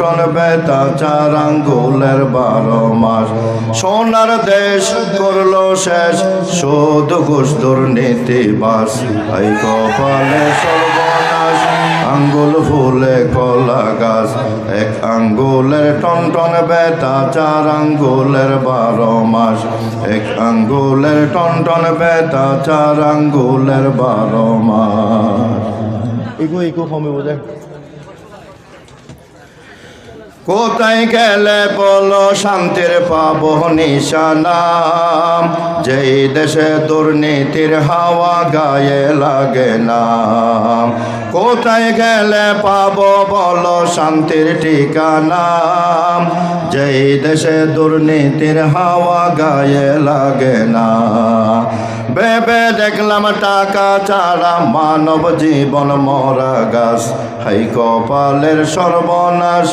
Ton বেতা চার আঙ্গুলের বারো মাস। সোনার দেশ করল শেষ শোধ ঘুষ, দুর্নীতি, বাস। এই কপালে সর্বনাশ, আঙ্গুল, ফুলে, কলা, গাছ। এক আঙ্গুলের টন টন বেতা চার আঙ্গুলের বারো মাস। এক আঙ্গুলের টন টন বেতা চার আঙ্গুলের বারো মাস। এগো এগো কমে বোঝায় কোথায় গেলে বলো শান্তির পাব নিশানাম যেই দেশে দুর্নীতির হাওয়া গায়ে লাগে না। কোথায় গেলে পাব বলো শান্তির ঠিকানা? যেই দেশে দুর্নীতির হাওয়া গায়ে লাগে না। ভেবে দেখলাম টাকা ছাড়া মানব জীবন মরা গাছ। হাই কপালের সর্বনাশ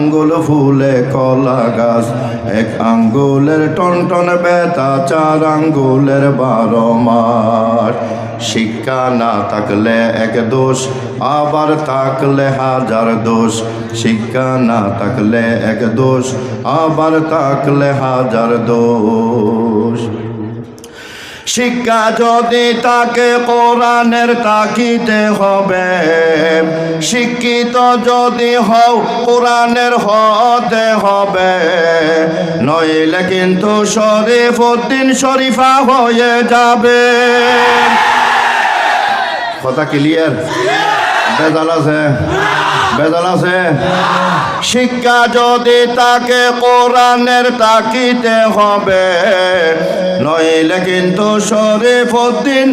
আঙ্গুল ফুলে কলা গাছ। এক আঙ্গুলের টনটন বেতা চার আঙ্গুলের বারো মাস। শিক্ষা না থাকলে এক দোষ, আবার থাকলে হাজার দোষ। শিক্ষা না থাকলে এক দোষ, আবার থাকলে হাজার দোষ। শিক্ষা যদি তাকে কোরআনের তাকিতে হবে। শিক্ষিত যদি হও, কোরআনের হতে হবে। নইলে কিন্তু শরীফ উদ্দিন শরীফা হয়ে যাবে। কথা ক্লিয়ার বেজাল আছে? বেজাল আছে? শিক্ষা যদি তাকে কোরআনের তাকিতে হবে, নইলে কিন্তু শরীফ উদ্দিন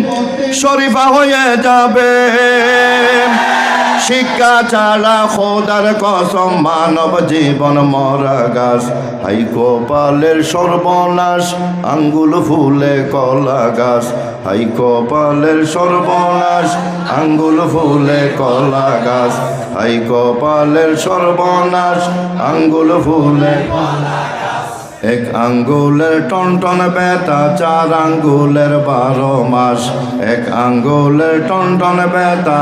শরীফা হয়ে যাবে। শিক্ষা ছাড়া খোদার কসম মানব জীবন মরা গাছ। হাই কপালের সর্বনাশ, আঙ্গুল ফুলে কলা গাছ। হাই কপালের সর্বনাশ, আঙ্গুল ফুলে কলা গাছ। হাই কপালের সর্বনাশ, আঙ্গুল ফুলে এক আঙ্গুলের টনটন বেতা চার আঙ্গুলের বারো মাস। এক আঙ্গুলের টনটন বেতা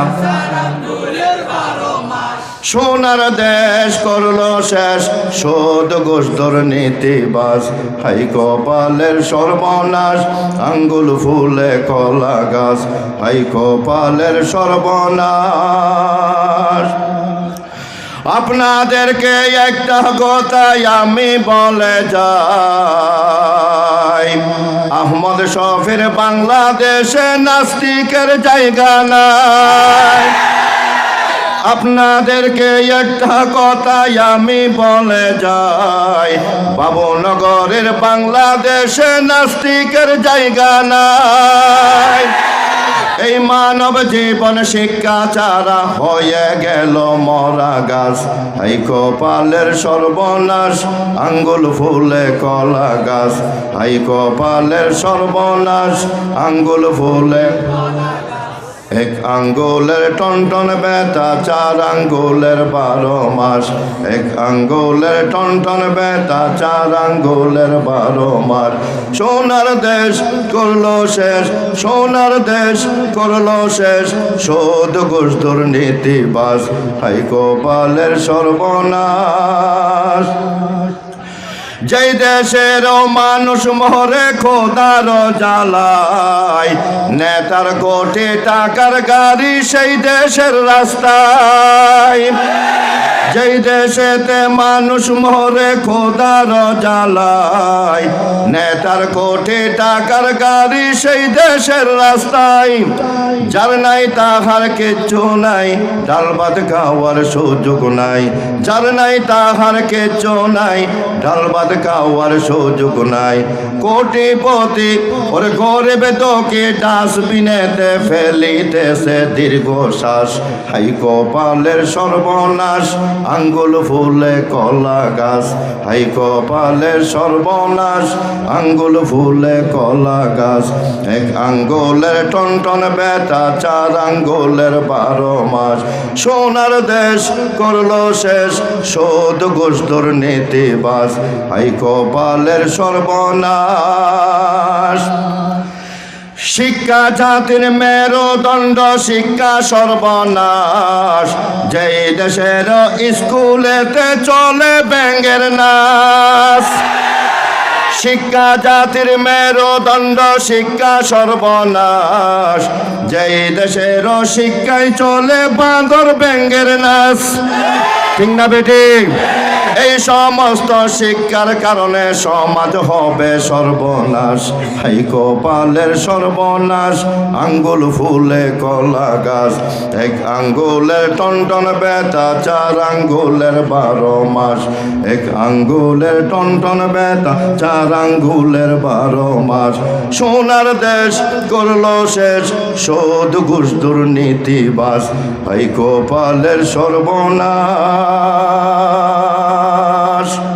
সোনার দেশ করল শেষ। শোধ গোষ দুর্নীতিবাস হাই কপালের সর্বনাশ। আঙ্গুল, ফুলে, কলা, গাছ। হাই কপালের সর্বনাশ। আপনাদেরকে একটা কথাই আমি বলে যাই। আহমদ শফির বাংলাদেশে নাস্তিকের জায়গা নাই। আপনাদেরকে একটা কথাই আমি বলে যাই। বাবুনগরের বাংলাদেশে নাস্তিকের জায়গা নাই। এই মানব জীবন শিক্ষা চারা হয়ে গেল মরা গাছ। এই কপালের সর্বনাশ, আঙ্গুল ফুলে কলা গাছ। এই কপালের সর্বনাশ, আঙ্গুল ফুলে এক আঙ্গুলের টনটন বেতা চার আঙ্গুলের বারো মাস। এক আঙ্গুলের টনটন বেতা চার আঙ্গুলের বারো মাস। সোনার দেশ করল শেষ, সোনার দেশ করল শেষ। শোধ ঘুষ দুর্নীতি বাস হাই কপালের সর্বনাশ। যেই দেশের মানুষ মরে খোদার জ্বালায় নেতার কোটি টাকার গাড়ি সেই দেশের রাস্তায়। যেই দেশেতে মানুষ মরে খোদার জ্বালায়, নেতার কোটি টাকার গাড়ি সেই দেশের রাস্তায়। যার নাই তাহার কিচ্ছু নাই, ডাল ভাত খাওয়ার সুযোগ নাই। যার নাই তাহার কিচ্ছু নাই, ডাল ভাত খাওয়ার সুযোগ নাই। কোটিপতি ওর গরিব তোকে ডাস্টবিনেতে ফেলিতেছে দীর্ঘশ্বাস। হাই কপালের সর্বনাশ আঙ্গুল ফুলে কলা গাছ, হাই কপালের সর্বনাশ। আঙ্গুল ফুলে কলা গাছ, এক আঙ্গুলের টনটন বেতা চার আঙ্গুলের বারো মাস। সোনার দেশ করল শেষ, শোধ ঘুষ দুর্নীতিবাস হাই কপালের সর্বনাশ। শিক্ষা জাতির মেরুদণ্ড, শিক্ষা সর্বনাশ। যেই দেশের স্কুলেতে চলে ব্যাঙ্গের নাচ শিক্ষা জাতির মেরুদণ্ড, শিক্ষা সর্বনাশ। যেই দেশের শিক্ষায় চলে বাঁদর ব্যাঙ্গের নাচ ঠিক না বেটি? এই সমস্ত শিক্ষার কারণে সমাজ হবে সর্বনাশ। হাই কপালের সর্বনাশ, আঙ্গুল, ফুলে, কলা গাছ। এক আঙ্গুলের টনটন বেতা চার আঙ্গুলের বারো মাস। এক আঙ্গুলের টনটন বেতা চার আঙ্গুলের বারো মাস। সোনার দেশ করল শেষ শোধ ঘুষ দুর্নীতিবাস হাই কপালের সর্বনাশ। Because